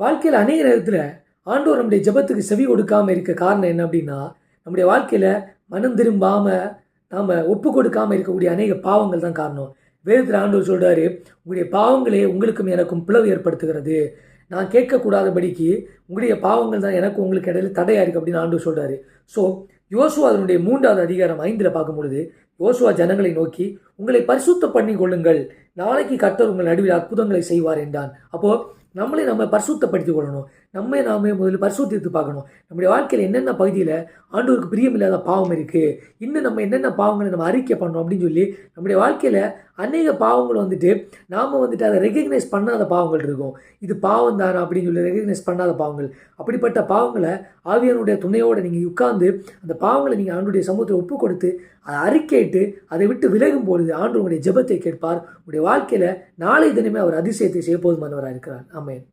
வாழ்க்கையில் அநேக நேரத்தில் ஆண்டோர் நம்முடைய ஜெபத்துக்கு செவி கொடுக்காமல் இருக்க காரணம் என்ன அப்படின்னா நம்முடைய வாழ்க்கையில் மனம் திரும்பாமல் நாம் ஒப்பு கொடுக்காமல் இருக்கக்கூடிய அநேக பாவங்கள் தான் காரணம். வேதத்தில் ஆண்டவர் சொல்கிறாரு உங்களுடைய பாவங்களே உங்களுக்கும் எனக்கும் பிளவு ஏற்படுத்துகிறது. நான் கேட்கக்கூடாதபடிக்கு உங்களுடைய பாவங்கள் தான் எனக்கு உங்களுக்கு இடையில தடையாக இருக்குது அப்படின்னு ஆண்டவர் சொல்கிறாரு ஸோ யோசுவா அதனுடைய மூன்றாவது அதிகாரம் ஐந்தில் பார்க்கும் பொழுது யோசுவா ஜனங்களை நோக்கி உங்களை பரிசுத்த பண்ணி கொள்ளுங்கள் நாளைக்கு கர்த்தர் உங்கள் நடுவில் அற்புதங்களை செய்வார் என்றான். அப்போது நம்மளே நம்ம பரிசுத்தப்படுத்திக் கொள்ளணும் நம்மை நாமே முதல்ல பரிசுத்தித்து பார்க்கணும். நம்முடைய வாழ்க்கையில் என்னென்ன பகுதியில் ஆண்டவருக்கு பிரியமில்லாத பாவம் இருக்குது இன்னும் நம்ம என்னென்ன பாவங்களை நம்ம அறிக்கை பண்ணணும் அப்படின்னு சொல்லி நம்முடைய வாழ்க்கையில் அநேக பாவங்கள் வந்துட்டு நாம் வந்துட்டு அதை ரெகக்னைஸ் பண்ணாத பாவங்கள் இருக்கும். இது பாவம் தானா அப்படின்னு சொல்லி ரெகக்னைஸ் பண்ணாத பாவங்கள். அப்படிப்பட்ட பாவங்களை ஆவியானுடைய துணையோடு நீங்கள் உட்கார்ந்து அந்த பாவங்களை நீங்கள் ஆண்டுடைய சமூகத்தில் ஒப்பு கொடுத்து அதை அறிக்கையிட்டு அதை விட்டு விலகும் பொழுது ஆண்டு உங்களுடைய ஜெபத்தை கேட்பார். உங்களுடைய வாழ்க்கையில் நாளை தினமே அவர் அதிசயத்தை செய்ய போதுமானவராக இருக்கிறார் ஆமென்.